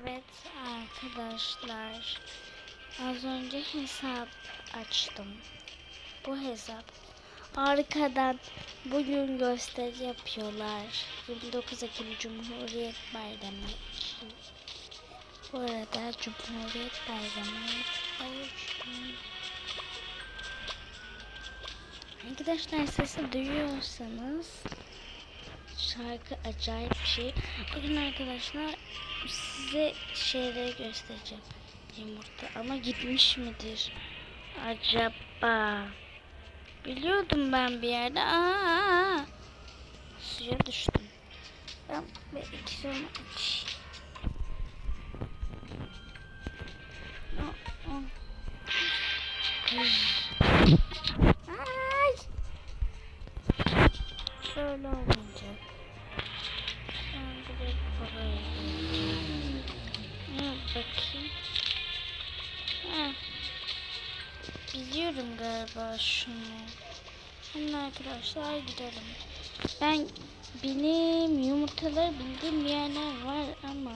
Evet arkadaşlar. Az önce hesap açtım. Bu hesap. Arkadan bugün gösteri yapıyorlar. 29 Ekim Cumhuriyet Bayramı için. Bu arada Cumhuriyet Bayramı kavuştum. Arkadaşlar sesi duyuyorsanız şarkı acayip bir şey. Bugün arkadaşlar size şeyleri göstereceğim. Yumurta ama gitmiş midir? Acaba? Biliyordum ben bir yerde. Aa! Suya düştüm. Ben bir iki. Aa, aa. Ay! Böyle olmayacak. Ben direkt buraya gideceğim. Ha, bakayım. Ha. Biliyorum galiba şunu. Hemen arkadaşlar gidelim. Ben benim yumurtaları bildiğim yerler var ama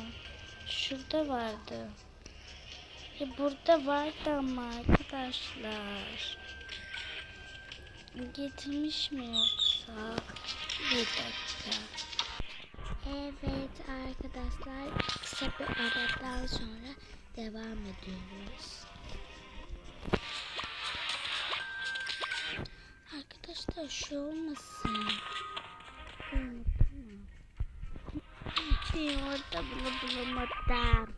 şurada vardı. Ya burada vardı ama arkadaşlar. Getirmiş mi yoksa? Bir dakika. Evet arkadaşlar kısa bir aradan sonra devam ediyoruz. Arkadaşlar şu olmasın. Bir orada bunu bulamadım.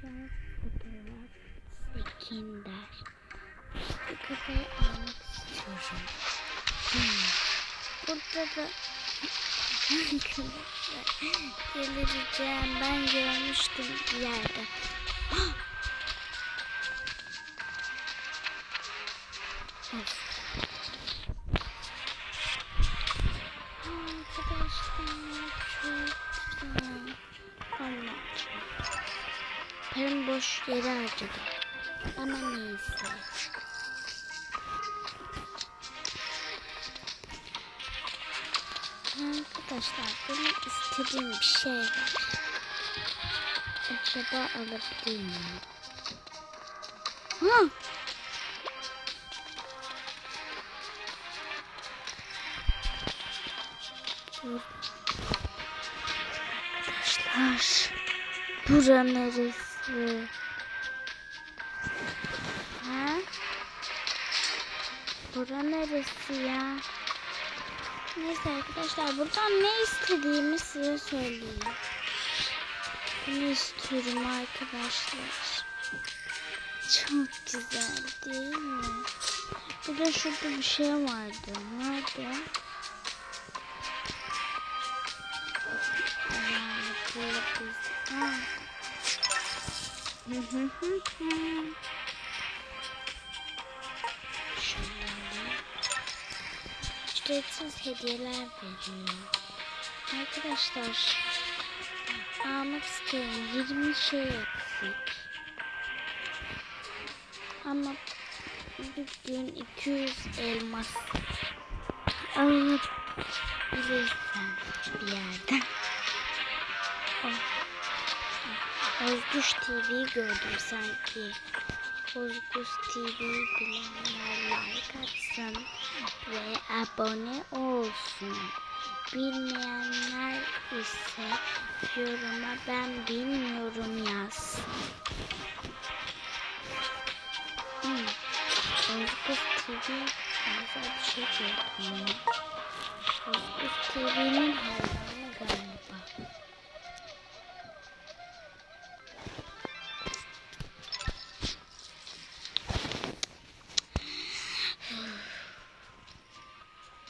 Şu. Bu kafayı almak istiyorum. Hmm. Burada da delireceğim. Ben görmüştüm bir yerde. Paramı boş yere harcadım. Ama neyse. Arkadaşlar benim istediğim bir şey var. Acaba alabilir miyim? Ha! Dur. Arkadaşlar bura neresi? Ha? Bura neresi ya? Neyse arkadaşlar buradan ne istediğimi size söyleyeyim. Bunu istiyorum arkadaşlar. Çok güzel değil mi? Bir de şurada bir şey vardı. Nerede? Şöyle ücretsiz hediyeler veriyor. Arkadaşlar almak istiyorum. 20 şey eksik. Ama bugün 200 elmas alabilirsem bir yerden. Oh. Özgüç TV gördüm sanki. Özgüç TV bilenler like atsın ve abone olsun. Bilmeyenler ise yoruma ben bilmiyorum yaz. Hmm. Özgür TV benzer bir şey gördüm. Özgür TV'nin hayranı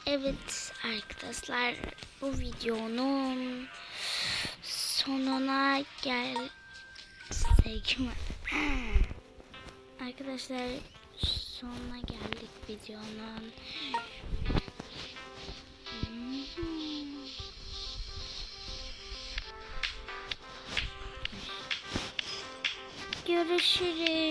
Evet arkadaşlar bu videonun sonuna gelsek? Arkadaşlar sonuna geldik videonun. Görüşürüz.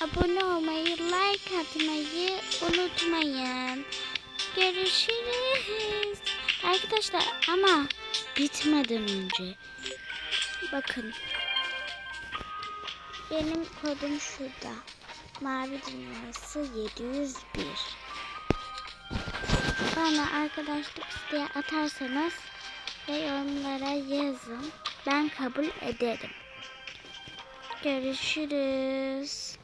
Abone olmayı, like atmayı unutmayın. Görüşürüz. Arkadaşlar ama bitmeden önce bakın benim kodum şurada. Mavi dünyası 701. Bana arkadaşlık isteği atarsanız ve yorumlara yazın. Ben kabul ederim. Görüşürüz.